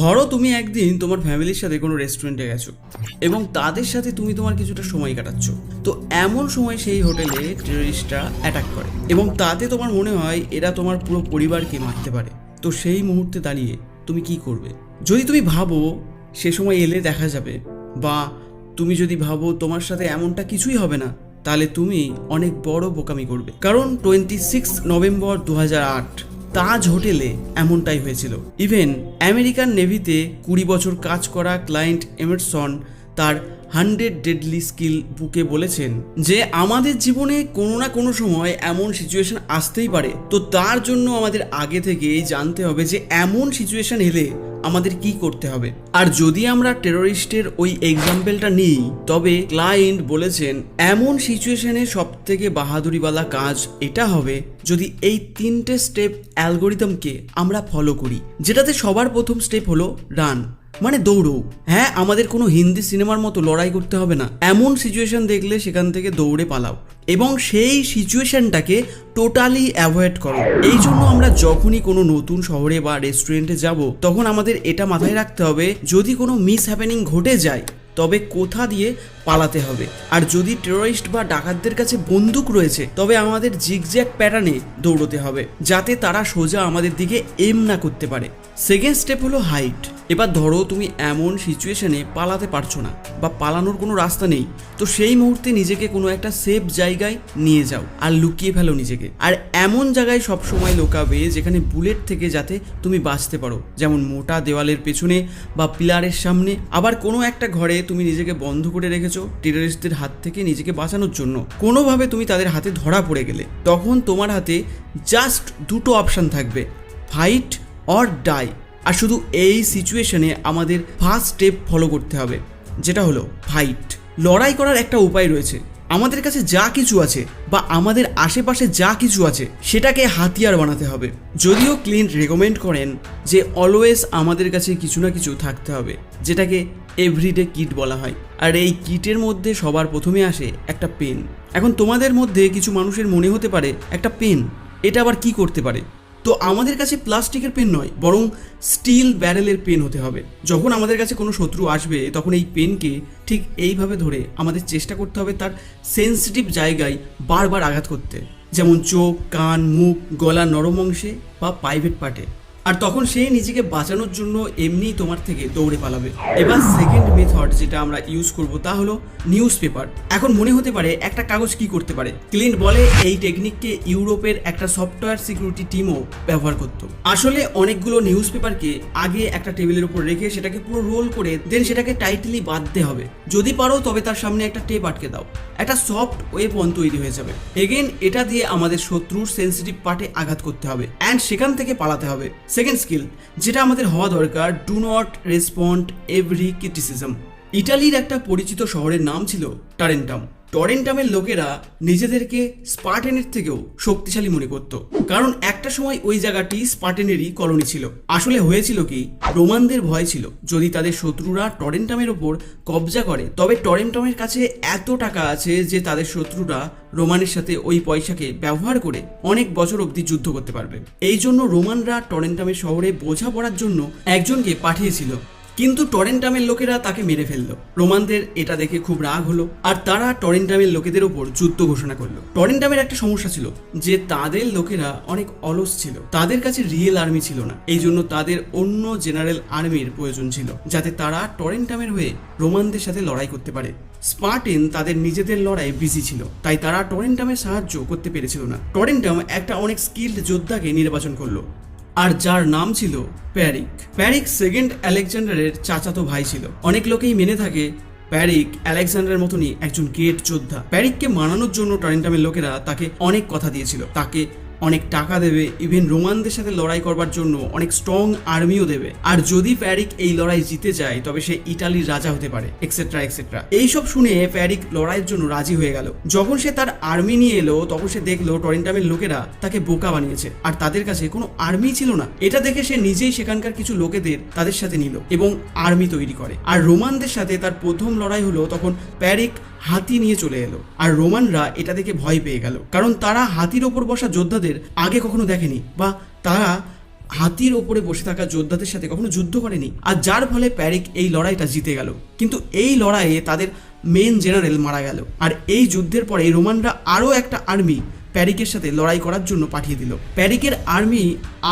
ধরো তুমি একদিন তোমার ফ্যামিলির সাথে কোনো রেস্টুরেন্টে গেছো এবং তাদের সাথে তুমি তোমার কিছুটা সময় কাটাচ্ছ। তো এমন সময় সেই হোটেলে টেররিস্টরা অ্যাটাক করে এবং তাতে তোমার মনে হয় এরা তোমার পুরো পরিবারকে মারতে পারে। তো সেই মুহূর্তে দাঁড়িয়ে তুমি কি করবে? যদি তুমি ভাবো সে সময় এলে দেখা যাবে বা তুমি যদি ভাবো তোমার সাথে এমনটা কিছুই হবে না, তাহলে তুমি অনেক বড় বোকামি করবে। কারণ টোয়েন্টি সিক্স নভেম্বর দু হাজার আট তাজ হোটেলে এমনটাই হয়েছিল। ইভেন আমেরিকান নেভিতে কুড়ি বছর কাজ করা ক্লায়েন্ট এমারসন তার হান্ড্রেড ডেডলি স্কিল বুকে বলেছেন যে আমাদের জীবনে কোনো না কোনো সময় এমন সিচুয়েশন আসতেই পারে। তো তার জন্য আমাদের আগে থেকেই জানতে হবে যে এমন সিচুয়েশন এলে আমাদের কি করতে হবে। আর যদি আমরা টেরোরিস্টের ওই এক্সাম্পলটা নিই, তবে ক্লায়েন্ট বলেছেন, এমন সিচুয়েশনে সব থেকে বাহাদুরিওয়ালা কাজ এটা হবে যদি এই তিনটে স্টেপ অ্যালগোরিদমকে আমরা ফলো করি। যেটাতে সবার প্রথম স্টেপ হলো রান মানে দৌড়ো। হ্যাঁ আমাদের কোনো হিন্দি সিনেমার মতো লড়াই করতে হবে না। এমন সিচুয়েশন দেখলে সেখান থেকে দৌড়ে পালাও। এবং সেই সিচুয়েশনটাকে টোটালি অ্যাভয়েড করো। এই জন্য আমরা যখনই কোনো নতুন শহরে বা রেস্টুরেন্টে যাব, তখন আমাদের এটা মাথায় রাখতে হবে, যদি কোনো মিস হ্যাপেনিং ঘটে যায়, তবে কোথা দিয়ে পালাতে হবে। আর যদি টেরোরিস্ট বা ডাকাতদের কাছে বন্দুক রয়েছে, তবে আমাদের জিগজ্যাক প্যাটার্নে দৌড়তে হবে, যাতে তারা সোজা আমাদের দিকে এম না করতে পারে। সেকেন্ড স্টেপ হলো হাইট এবার ধরো তুমি এমন সিচুয়েশনে পালাতে পারছ না, বা পালানোর কোনো রাস্তা নেই, তো সেই মুহূর্তে নিজেকে কোনো একটা সেফ জায়গায় নিয়ে যাও আর লুকিয়ে ফেলো নিজেকে। আর এমন জায়গায় সব সময় লোকাবে যেখানে বুলেট থেকে যাতে তুমি বাঁচতে পারো, যেমন মোটা দেওয়ালের পেছনে বা পিলারের সামনে। আবার কোনো একটা ঘরে তুমি নিজেকে বন্ধ করে রেখেছো টেররিস্টদের হাত থেকে নিজেকে বাঁচানোর জন্য। কোনোভাবে তুমি তাদের হাতে ধরা পড়ে গেলে, তখন তোমার হাতে জাস্ট দুটো অপশান থাকবে ফাইট অর ডাই আর শুধু এই সিচুয়েশনে আমাদের ফার্স্ট স্টেপ ফলো করতে হবে, যেটা হলো ফাইট লড়াই করার একটা উপায় রয়েছে। আমাদের কাছে যা কিছু আছে বা আমাদের আশেপাশে যা কিছু আছে, সেটাকে হাতিয়ার বানাতে হবে। যদিও ক্লিন্ট রেকমেন্ড করেন যে অলওয়েজ আমাদের কাছে কিছু না কিছু থাকতে হবে, যেটাকে এভরিডে কিট বলা হয়। আর এই কিটের মধ্যে সবার প্রথমে আসে একটা পেন। এখন তোমাদের মধ্যে কিছু মানুষের মনে হতে পারে, একটা পেন, এটা আবার কি করতে পারে? তো আমাদের কাছে প্লাস্টিকের পেন নয়, বরং স্টিল ব্যারেলের পেন হতে হবে। যখন আমাদের কাছে কোনো শত্রু আসবে, তখন এই পেনকে ঠিক এইভাবে ধরে আমাদের চেষ্টা করতে হবে তার সেন্সিটিভ জায়গায় বারবার আঘাত করতে। যেমন চোখ, কান, মুখ, গলা নরম অংশে বা প্রাইভেট পার্টে আর তখন সে নিজেকে বাঁচানোর জন্য এমনিই তোমার থেকে দৌড়ে পালাবে। এবার সেকেন্ড মেথড যেটা আমরা ইউজ করব তা হলো নিউজ পেপার এখন মনে হতে পারে একটা কাগজ কি করতে পারে? ক্লিন্ট বলে এই টেকনিককে ইউরোপের একটা সফটওয়্যার সিকিউরিটি টিমও ব্যবহার করত। আসলে অনেকগুলো নিউজ পেপারকে আগে একটা টেবিলের উপর রেখে সেটাকে পুরো রোল করে দেন সেটাকে টাইটলি বাঁধতে হবে। যদি পারো তবে তার সামনে একটা টেপ আটকে দাও। একটা সফট ওয়েপন তৈরি হয়ে যাবে। এগেন এটা দিয়ে আমাদের শত্রুর সেন্সিটিভ পার্টে আঘাত করতে হবে। অ্যান্ড সেখান থেকে পালাতে হবে। সেকেন্ড স্কিল যেটা আমাদের হওয়া দরকার do not respond every criticism ইটালির একটা পরিচিত শহরের নাম ছিল টারেন্টাম। টরেন্টামের লোকেরা নিজেদেরকে স্পার্টেনের থেকেও শক্তিশালী মনে করত। কারণ একটা সময় ওই জায়গাটি স্পার্টেনেরই কলোনি ছিল। আসলে হয়েছিল কি, রোমানদের ভয় ছিল। যদি তাদের শত্রুরা টরেন্টামের ওপর কবজা করে, তবে টরেন্টামের কাছে এত টাকা আছে যে তাদের শত্রুরা রোমানের সাথে ওই পয়সাকে ব্যবহার করে অনেক বছর অবধি যুদ্ধ করতে পারবে। এই জন্য রোমানরা টরেন্টামের শহরে বোঝা পড়ার জন্য একজনকে পাঠিয়েছিল। কিন্তু টরেন্টামের লোকেরা তাকে মেরে ফেলল। রোমানদের এটা দেখে খুব রাগ হলো, আর তারা টরেন্টামের লোকেদের ওপর যুদ্ধ ঘোষণা করল। টরেন্টামের একটা সমস্যা ছিল যে তাদের লোকেরা অনেক অলস ছিল। তাদের কাছে রিয়েল আর্মি ছিল না। এই জন্য তাদের অন্য জেনারেল আর্মির প্রয়োজন ছিল, যাতে তারা টরেন্টামের হয়ে রোমানদের সাথে লড়াই করতে পারে। স্পার্টেন তাদের নিজেদের লড়াই বিজি ছিল, তাই তারা টরেন্টামের সাহায্য করতে পেরেছিল না। টরেন্টাম একটা অনেক স্কিল্ড যোদ্ধাকে নির্বাচন করল। আর যার নাম ছিল প্যারিক। প্যারিক সেকেন্ড আলেকজান্ডারের চাচাতো ভাই ছিল। অনেক লোকেই মেনে থাকে প্যারিক আলেকজান্ডারের মতনই একজন গ্রেট যোদ্ধা। প্যারিককে মানানোর জন্য টরেন্টামের লোকেরা তাকে অনেক কথা দিয়েছিল। তাকে অনেক টাকা দেবে ইভেন রোমানদের সাথে লড়াই করবার জন্য অনেক স্ট্রং আর্মিও দেবে। আর যদি প্যারিক এই লড়াই জিতে যায়, তবে সে ইটালির রাজা হতে পারে এক্সেট্রা এক্সেট্রা এইসব শুনে প্যারিক লড়াইয়ের জন্য রাজি হয়ে গেল। যখন সে তার আর্মি নিয়ে এলো, তখন সে দেখল টরেন্টামের লোকেরা তাকে বোকা বানিয়েছে, আর তাদের কাছে কোনো আর্মি ছিল না। এটা দেখে সে নিজেই সেখানকার কিছু লোকেদের তাদের সাথে নিল এবং আর্মি তৈরি করে। আর রোমানদের সাথে তার প্রথম লড়াই হলো তখন প্যারিক হাতি নিয়ে চলে এলো। আর রোমানরা এটা দেখে ভয় পেয়ে গেল, কারণ তারা হাতির ওপর বসা যোদ্ধাদের আগে কখনো দেখেনি বা তারা হাতির ওপরে বসে থাকা যোদ্ধাদের সাথে কখনো যুদ্ধ করেনি। আর যার ফলে প্যারিক এই লড়াইটা জিতে গেল। কিন্তু এই লড়াইয়ে তাদের মেন জেনারেল মারা গেল। আর এই যুদ্ধের পরে রোমানরা আরও একটা আর্মি প্যারিকের সাথে লড়াই করার জন্য পাঠিয়ে দিল। প্যারিকের আর্মি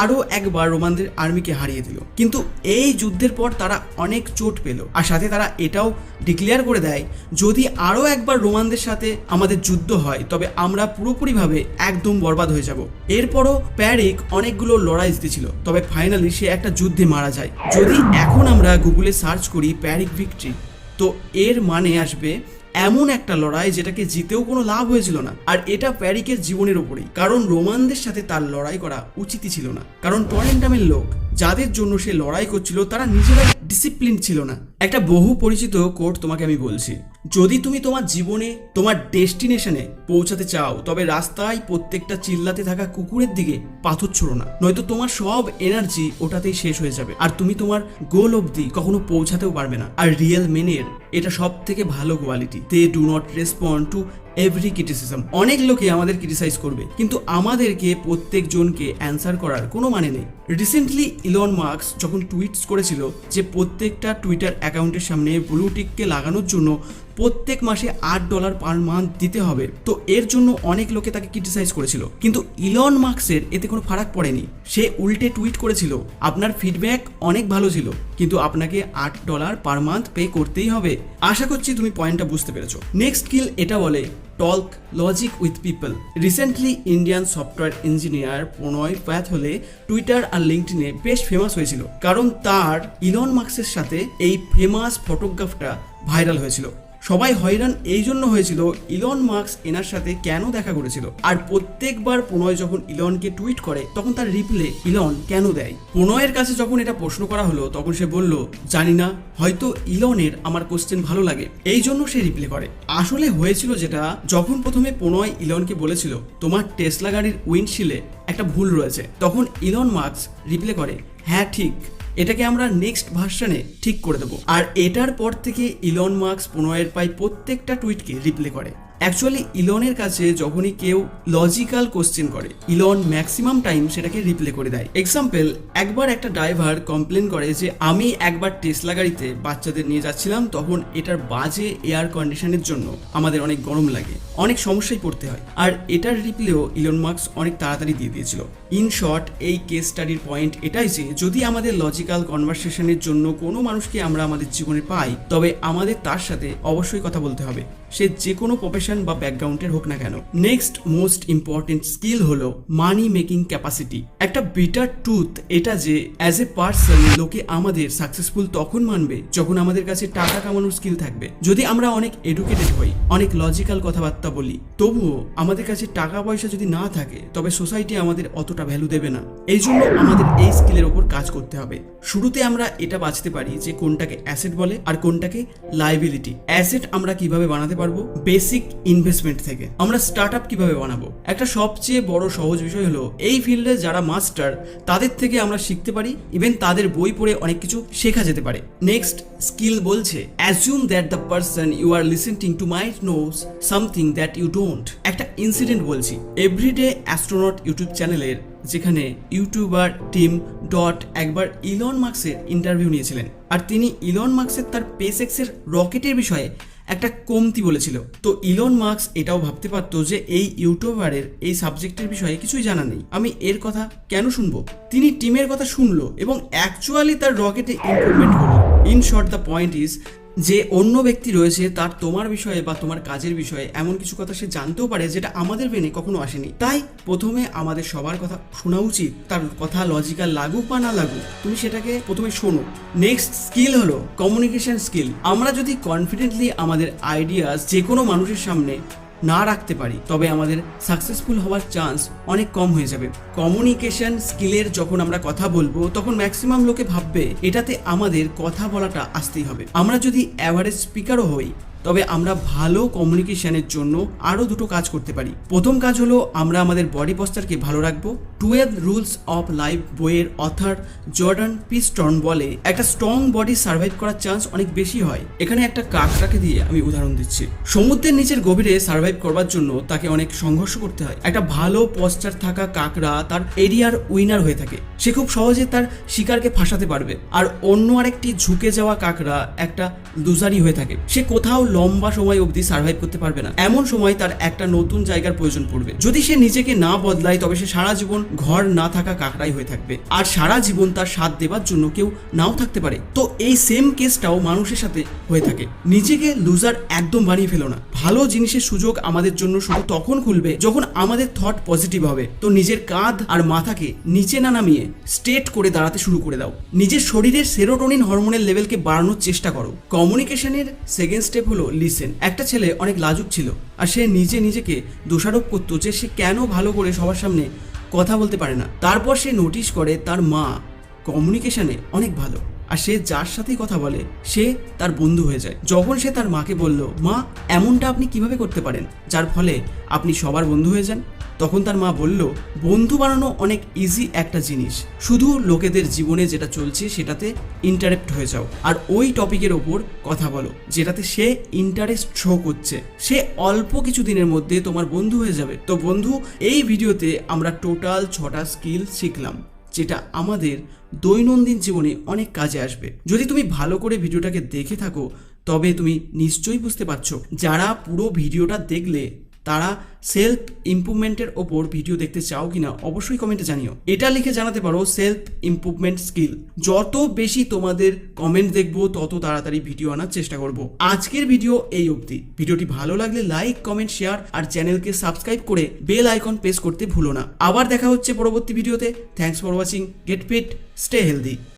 আরও একবার রোমানদের আর্মিকে হারিয়ে দিল। কিন্তু এই যুদ্ধের পর তারা অনেক চোট পেল। আর সাথে তারা এটাও ডিক্লেয়ার করে দেয়, যদি আরও একবার রোমানদের সাথে আমাদের যুদ্ধ হয়, তবে আমরা পুরোপুরিভাবে একদম বরবাদ হয়ে যাব। এরপরও প্যারিক অনেকগুলো লড়াই জিতেছিল, তবে ফাইনালি সে একটা যুদ্ধে মারা যায়। যদি এখন আমরা গুগলে সার্চ করি প্যারিক ভিক্টরি, তো এর মানে আসবে এমন একটা লড়াই যেটাকে জিতেও কোনো লাভ হয়েছিল না। আর এটা প্যারিকের জীবনের উপরেই। কারণ রোমানদের সাথে তার লড়াই করা উচিতই ছিল না। কারণ টরেন্টামের লোক, যাদের জন্য সে লড়াই করছিল, তারা নিজেরাই ডিসিপ্লিন ছিল না। একটা বহু পরিচিত কোর্ট তোমাকে আমি বলছি। যদি তুমি তোমার জীবনে, তোমার ডেস্টিনেশনে পৌঁছাতে চাও, তবে রাস্তায় প্রত্যেকটা চিল্লাতে থাকা কুকুরের দিকে পাথর ছোড়ো না। নয়তো তোমার সব এনার্জি ওটাতেই শেষ হয়ে যাবে। আর তুমি তোমার গোল অবধি কখনো পৌঁছাতেও পারবে না। আর রিয়েল মেনের এটা সব থেকে ভালো quality they do not respond to every criticism অনেক লোকে আমাদের ক্রিটিসাইজ করবে, কিন্তু আমাদেরকে প্রত্যেকজনকে অ্যান্সার করার কোনো মানে নেই। রিসেন্টলি ইলন মার্কস যখন টুইটস করেছিল যে প্রত্যেকটা টুইটার অ্যাকাউন্টের সামনে ব্লু টিককে লাগানোর জন্য প্রত্যেক মাসে আট ডলার পার মান্থ দিতে হবে, তো এর জন্য অনেক লোকে তাকে ক্রিটিসাইজ করেছিল। কিন্তু ইলন মার্কসের এতে কোনো ফারাক পড়েনি। সে উল্টে টুইট করেছিল, আপনার ফিডব্যাক অনেক ভালো ছিল। কিন্তু আপনাকে আট ডলার পার মান্থ পে করতেই হবে। আশা করছি তুমি পয়েন্টটা বুঝতে পেরেছ। নেক্সট স্কিল এটা বলে talk logic with people recently Indian software engineer Pranay Path হলে টুইটার আর লিঙ্কডিনে বেশ ফেমাস হয়েছিল। কারণ তার ইলন মার্কসের সাথে এই ফেমাস ফটোগ্রাফটা ভাইরাল হয়েছিল। সবাই হয়রান এই জন্য হয়েছিল ইলন মার্কস এনার সাথে কেন দেখা করেছিল? আর প্রত্যেকবার প্রণয় যখন ইলনকে টুইট করে, তখন তার রিপ্লে, ইলন, কেন দেয়? প্রণয়ের কাছে যখন এটা প্রশ্ন করা হলো, তখন সে বলল, জানি না, হয়তো ইলনের আমার কোশ্চেন ভালো লাগে। এই জন্য সে রিপ্লে করে। আসলে হয়েছিল যেটা, যখন প্রথমে প্রণয় ইলনকে বলেছিল, তোমার টেসলা গাড়ির উইন্ডশিলে একটা ভুল রয়েছে। তখন ইলন মার্কস রিপ্লে করে হ্যাঁ ঠিক। এটাকে আমরা নেক্সট ভার্সনে ঠিক করে দেবো। আর এটার পর থেকে ইলন মার্কস প্রণয়ের পাই প্রত্যেকটা টুইটকে রিপ্লে করে। অ্যাকচুয়ালি ইলনের কাছে যখনই কেউ লজিক্যাল কোশ্চেন করে ইলন ম্যাক্সিমাম টাইম সেটাকে রিপ্লে করে দেয়। এক্সাম্পল একবার একটা ড্রাইভার কমপ্লেন করে যে, আমি একবার টেসলা গাড়িতে বাচ্চাদের নিয়ে যাচ্ছিলাম, তখন এটার বাজে এয়ার কন্ডিশনের জন্য আমাদের অনেক গরম লাগে, অনেক সমস্যায় পড়তে হয়। আর এটার রিপ্লেও ইলন মার্কস অনেক তাড়াতাড়ি দিয়ে দিয়েছিল। ইন শর্ট এই কেস স্টাডির পয়েন্ট এটাই যে, যদি আমাদের লজিক্যাল কনভারসেশনের জন্য কোনো মানুষকে আমরা আমাদের জীবনে পাই, তবে আমাদের তার সাথে অবশ্যই কথা বলতে হবে। সে যে কোনো প্রফেশন বা ব্যাকগ্রাউন্ডের হোক না কেন। নেক্সট মোস্ট ইম্পর্টেন্ট স্কিল হলো মানি মেকিং ক্যাপাসিটি একটা বিটার ট্রুথ এটা যে অ্যাজ এ পার্সন লোকে আমাদের সাকসেসফুল তখন মানবে যখন আমাদের কাছে টাকা কামানোর স্কিল থাকবে। যদি আমরা অনেক এডুকেটেড হই, অনেক লজিক্যাল কথাবার্তা বলি, তবুও আমাদের কাছে টাকা পয়সা যদি না থাকে, তবে সোসাইটি আমাদের অতটা ভ্যালু দেবে না। এই জন্য আমাদের এই স্কিলের ওপর কাজ করতে হবে। শুরুতে আমরা এটা বাঁচতে পারি যে কোনটাকে অ্যাসেট বলে আর কোনটাকে লাইবিলিটি অ্যাসেট আমরা কীভাবে বানাতে পারব? বেসিক ইনভেস্টমেন্ট থেকে। আমরা স্টার্ট কীভাবে বানাবো? একটা সবচেয়ে বড় সহজ বিষয় হলো, এই ফিল্ডে যারা মাস্টার তাদের থেকে আমরা শিখতে পারি ইভেন তাদের বই পড়ে অনেক কিছু শেখা যেতে পারে। নেক্সট স্কিল বলছে assume that the person you are listening to might knows something that you don't একটা ইনসিডেন্ট বলছি এভরিডে অ্যাস্ট্রোনট ইউটিউব চ্যানেলের যেখানে ইউটিউবার টিম ডট একবার ইলন মার্কসের ইন্টারভিউ নিয়েছিলেন। আর তিনি ইলন মার্কসের তার পেসেক্সের রকেটের বিষয়ে একটা কমতি বলেছিল। তো ইলন মার্কস এটাও ভাবতে পারতো যে এই ইউটিউবারের এই সাবজেক্টের বিষয়ে কিছুই জানা নেই। আমি এর কথা কেন শুনব? তিনি টিমের কথা শুনলো এবং অ্যাকচুয়ালি তার রকেটে ইমপ্রুভমেন্ট হলো। In short the point is যে অন্য ব্যক্তি রয়েছে তার তোমার বিষয়ে বা তোমার কাজের বিষয়ে এমন কিছু কথা সে জানতেও পারে যেটা আমাদের ব্রেনে কখনো আসেনি। তাই প্রথমে আমাদের সবার কথা শোনা উচিত, তার কথা লজিক্যাল লাগুক বা না লাগুক, তুমি সেটাকে প্রথমে শোনো। নেক্সট স্কিল হলো কমিউনিকেশন স্কিল আমরা যদি কনফিডেন্টলি আমাদের আইডিয়াস যে কোনো মানুষের সামনে না রাখতে পারি, তবে আমাদের সাকসেসফুল হওয়ার চান্স অনেক কম হয়ে যাবে। কমিউনিকেশন স্কিলের যখন আমরা কথা বলব, তখন ম্যাক্সিমাম লোকে ভাববে, এটাতে আমাদের কথা বলাটা আসতেই হবে। আমরা যদি অ্যাভারেজ স্পিকারও হই তবে আমরা ভালো কমিউনিকেশনের জন্য আরও দুটো কাজ করতে পারি। প্রথম কাজ হলো আমরা আমাদের বডি পস্টারকে ভালো রাখব। টুয়েলভ রুলস অফ লাইফ বইয়ের অথার জর্ডান পিস্টন বলে, একটা স্ট্রং বডি সার্ভাইভ করার চান্স অনেক বেশি হয়। এখানে একটা কাকটাকে দিয়ে আমি উদাহরণ দিচ্ছি। সমুদ্রের নিচের গভীরে সার্ভাইভ করবার জন্য তাকে অনেক সংঘর্ষ করতে হয়। একটা ভালো পস্টার থাকা কাকড়া তার এরিয়ার উইনার হয়ে থাকে। সে খুব সহজে তার শিকারকে ফাঁসাতে পারবে। আর অন্য আরেকটি ঝুঁকে যাওয়া কাকড়া একটা লুজারি হয়ে থাকে। সে কোথাও লম্বা সময় অবধি সার্ভাইভ করতে পারবে না। এমন সময় তার একটা নতুন জায়গার প্রয়োজন পড়বে। যদি সে নিজেকে না বদলায়, তবে সে সারা জীবন ঘর না থাকা কাকড়াই হয়ে থাকবে। আর সারা জীবন তার সাথ দেবার জন্য কেউ নাও থাকতে পারে। তো এই সেম কেসটাও মানুষের সাথে হয়ে থাকে। নিজেকে লুজার একদম বানিয়ে ফেলো না। ভালো জিনিসের সুযোগ আমাদের জন্য শুধু তখন খুলবে যখন আমাদের থট পজিটিভ হবে। তো নিজের কাঁধ আর মাথাকে নিচে না নামিয়ে স্ট্রেট করে দাঁড়াতে শুরু করে দাও। নিজের শরীরের সেরোটোনিন হরমোনের লেভেলকে বাড়ানোর চেষ্টা করো। কমিউনিকেশনের সেকেন্ড স্টেপ হলো লিসেন একটা ছেলে অনেক লাজুক ছিল আর সে নিজে নিজেকে দোষারোপ করত যে সে কেন ভালো করে সবার সামনে কথা বলতে পারে না। তারপর সে নোটিশ করে তার মা কমিউনিকেশনে অনেক ভালো আর সে যার সাথেই কথা বলে, সে তার বন্ধু হয়ে যায়। যখন সে তার মাকে বলল, মা, এমনটা আপনি কীভাবে করতে পারেন? যার ফলে আপনি সবার বন্ধু হয়ে যান। তখন তার মা বলল, বন্ধু বানানো অনেক ইজি একটা জিনিস। শুধু লোকেদের জীবনে যেটা চলছে সেটাতে ইন্টারেক্ট হয়ে যাও। আর ওই টপিকের ওপর কথা বলো, যেটাতে সে ইন্টারেস্ট শো করছে। সে অল্প কিছু দিনের মধ্যে তোমার বন্ধু হয়ে যাবে। তো বন্ধু, এই ভিডিওতে আমরা টোটাল ছটা স্কিল শিখলাম, যেটা আমাদের দৈনন্দিন জীবনে অনেক কাজে আসবে। যদি তুমি ভালো করে ভিডিওটাকে দেখে থাকো, তবে তুমি নিশ্চয়ই বুঝতে পারছ, যারা পুরো ভিডিওটা দেখলে তারা সেলফ ইমপ্রুভমেন্টের ওপর ভিডিও দেখতে চাও কিনা অবশ্যই কমেন্টে জানিও। এটা লিখে জানাতে পারো সেলফ ইমপ্রুভমেন্ট স্কিল যত বেশি তোমাদের কমেন্ট দেখব, তত তাড়াতাড়ি ভিডিও আনার চেষ্টা করব। আজকের ভিডিও এই অবধি। ভিডিওটি ভালো লাগলে লাইক কমেন্ট শেয়ার আর চ্যানেলকে সাবস্ক্রাইব করে বেল আইকন প্রেস করতে ভুলো না। আবার দেখা হচ্ছে পরবর্তী ভিডিওতে thanks for watching get fit stay healthy